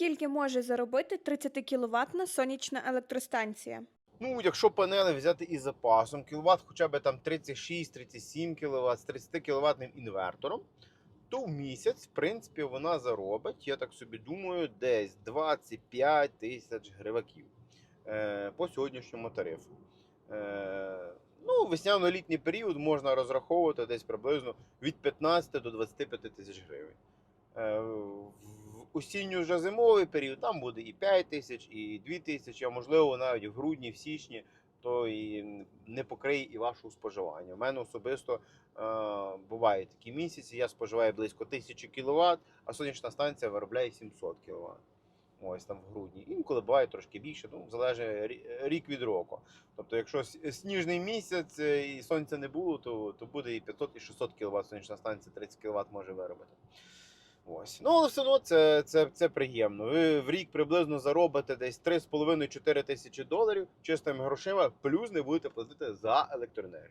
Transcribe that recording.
Скільки може заробити 30 кВт сонячна електростанція? Ну, якщо панели взяти із запасом, кіловат хоча б там 36-37 кВт з 30 кВт інвертором, то в місяць, в принципі, вона заробить, я так собі думаю, десь 25 тисяч гриваків е, по сьогоднішньому тарифу. Е, ну, весняно-літній період можна розраховувати десь приблизно від 15 до 25 тисяч гривень. Е, осінньо вже зимовий період там буде і 5 тисяч, і 2 тисячі, а можливо навіть в грудні, в січні, то і не покриє і вашого споживання. У мене особисто е, бувають такі місяці, я споживаю близько 1000 кВт, а сонячна станція виробляє 700 кВт. Ось там в грудні. Інколи буває трошки більше, ну, залежить рік від року. Тобто, якщо сніжний місяць е, і сонця не було, то, то буде і 500, і 600 кВт сонячна станція 30 кВт може виробити. Ось. Ну, але все одно це, це, це приємно. Ви в рік приблизно заробите десь 3,5-4 тисячі доларів чистими грошима, плюс не будете платити за електроенергію.